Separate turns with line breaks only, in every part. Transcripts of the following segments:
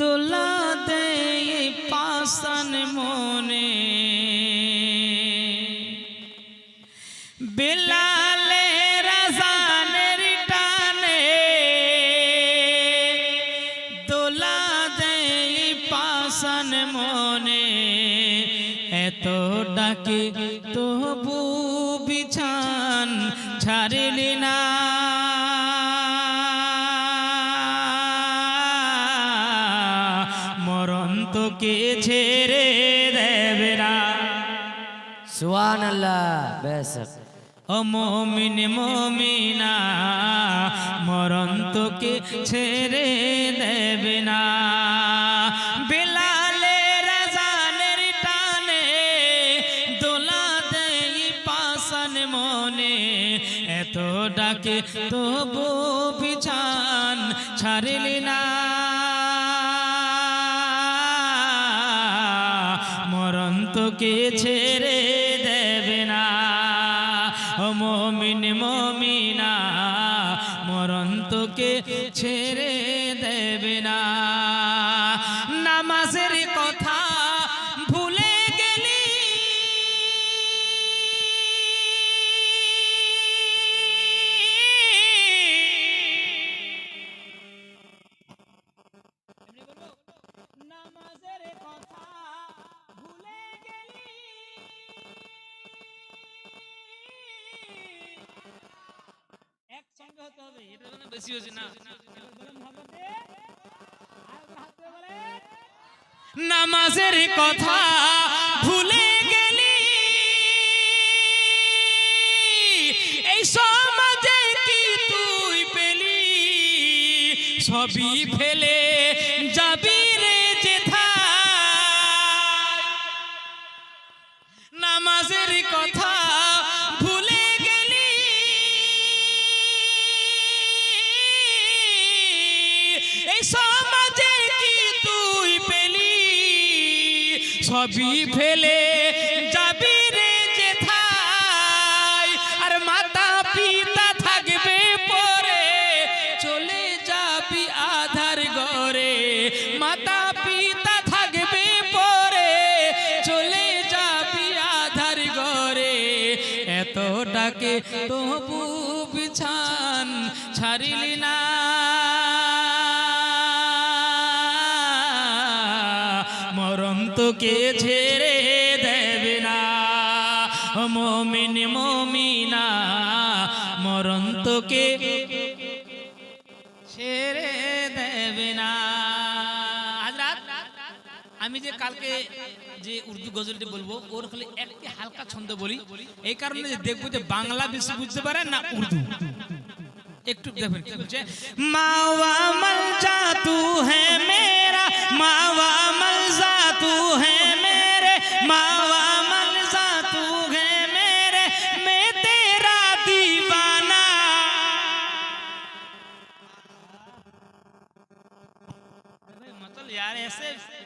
দোলা দে পাশান মনে। বেলালে রাজানের টানে। দোলা দে পাশান মনে। এত ডাকে তোকে ছেড়ে দেবে না।
সুহান আল্লাহ বেশক
ও মমিন মমিনা মরণ তোকে ছেড়ে দেবে না। এত ডাকে তবু বিছান ছাড়িলি না। তোকে ছেড়ে দেবে না। মমিন মমিনা মরণ তোকে ছেড়ে দেবে না। বেশি হচ্ছে না। নামাজের কথা ভুলে সবই ফেলে যাবি রে যেথায়? আর মাতা পিতা থাকবে পরে চলে যাবি আধার ঘরে। মাতা পিতা থাকবে পরে চলে যাবি আধার ঘরে। এত ডাকে তবু বিছান ছাড়িলি না। তোকে ছেড়ে দেবে না। মমিন মমিনা, মরণ তোকে ছেড়ে দেবে না। আমি যে কালকে যে উর্দু গজলটি বলব, ওর হলে একটি হালকা ছন্দ বলি। এই কারণে যে দেখব যে বাংলা বেশি বুঝতে পারে না উর্দু। একটু দেখবেন কি মাওয়া মল যা তু হ্যাঁ মেরা, মাওয়া মল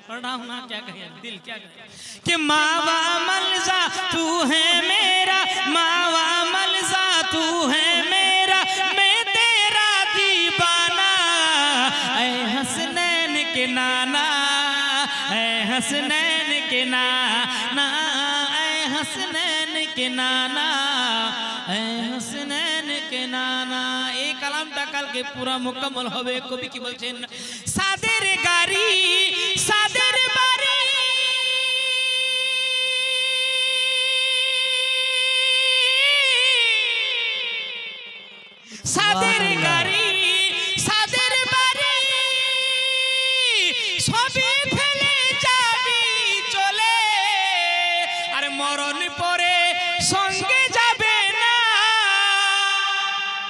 پڑھا ہوں نا کیا گیا دل کیا گیا کہ ماوا ملزا، تو ہے میرا۔ ماوا ملزا، تو ہے میرا۔ میں تیرا دیوانہ۔ اے حسنین کے نانا، اے حسنین کے نانا۔ اے حسنین کے نانا۔ اے حسنین کے نانا۔ اے کلام এই কালামটা কালকে পুরা মোকামল হবে কবি কি বলছেন সাদের গাড়ি সাদের বাড়ি। সবই ফেলে যাবি চলে। আর মরণ পরে সঙ্গে যাবে না।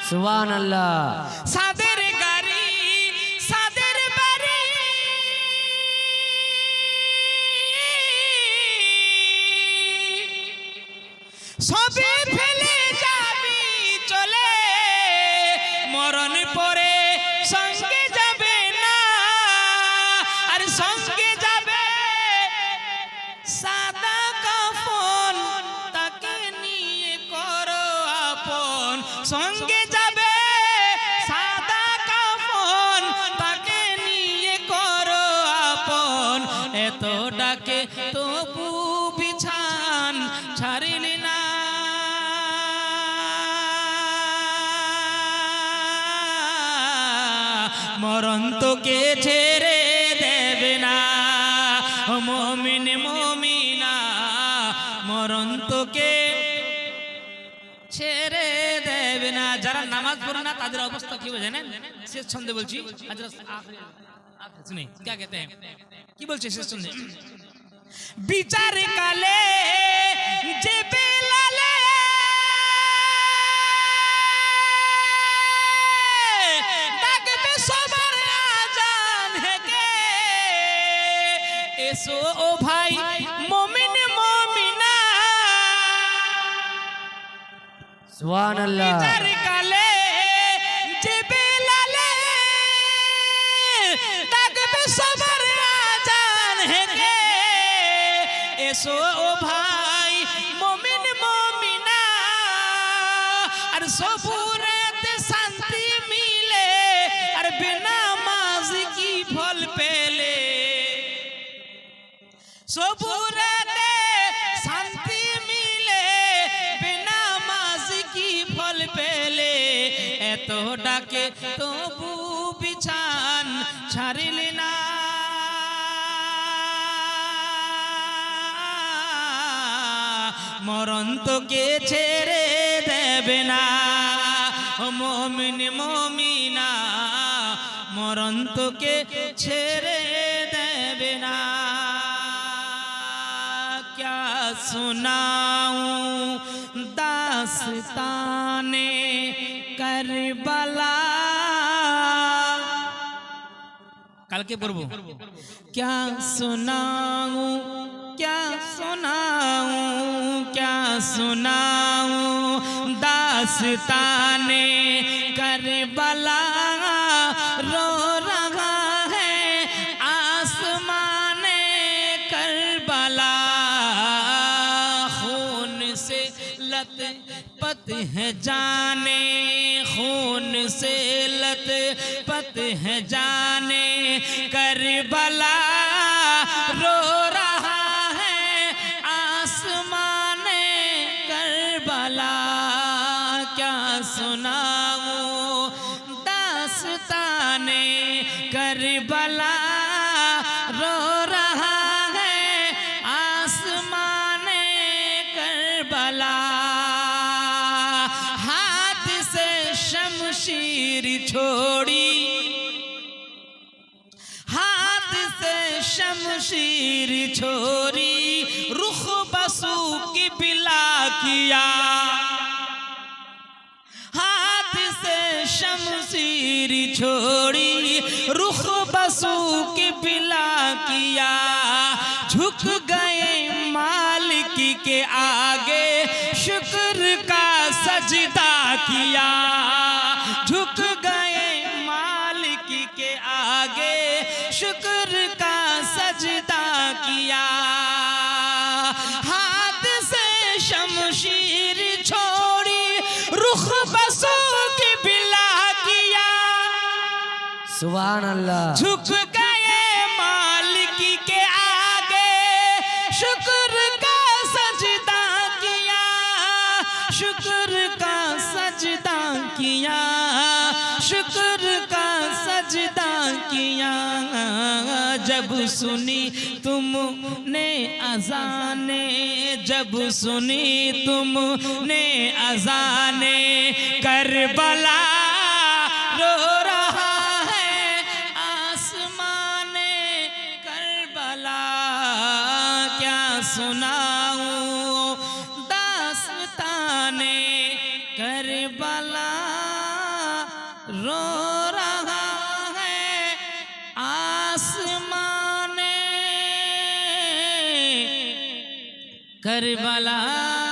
সুহান
মরণ তোকে ছেড়ে দেবে না। মমিন, মমিনা মরণ তোকে ছেড়ে দেবে না। যারা নামাজ পড়ে না, তাদের অবস্থা কি জানেন? শেষ ছন্দে বলছি শুনি কি বলছে শেষ ছন্দে? বিচার কালে যে এসো ও ভাই মমিন মমিনা। সুবহানাল্লাহ। কালে যে বেলালে ডাকবে সবার আজান হেগে। এসো ও ভাই মমিন মমিনা। আর সবু এত ডাকে, তবু বিছান ছাড়িলি না। মরণ তোকে ছেড়ে দেবে না। মমিন মমিনা, মরণ তোকে ছেড়ে سناؤں۔ داستان کربلا۔ کل کے پربو کیا سناؤں کیا سناؤں کیا سناؤں۔ داستان کربلا۔ لت پت ہے جانے، خون سے لت پت ہے جانے۔ کربلا رو رہا ہے آسمان کربلا کیا سنا چھوڑی۔ ہاتھ سے شمشیر چھوڑی، رخ بسو کی بلا کیا۔ ہاتھ سے شمشیر چھوڑی، رخ بسو کی بلا کیا۔ جھک گئے مالک کے آگے
شکر کا
سجدہ کیا۔ ہاتھ سے شمشیر چھوڑی رخ بسوں کی بلا کیا۔ سبحان اللہ۔ جھک گئے مالک کے آگے۔ شکر سنی تم نے اذانے جب سنی تم نے اذانے کربلا رو رہا ہے آسمان، کربلا، کیا سنا داستان کربلا رو کربلا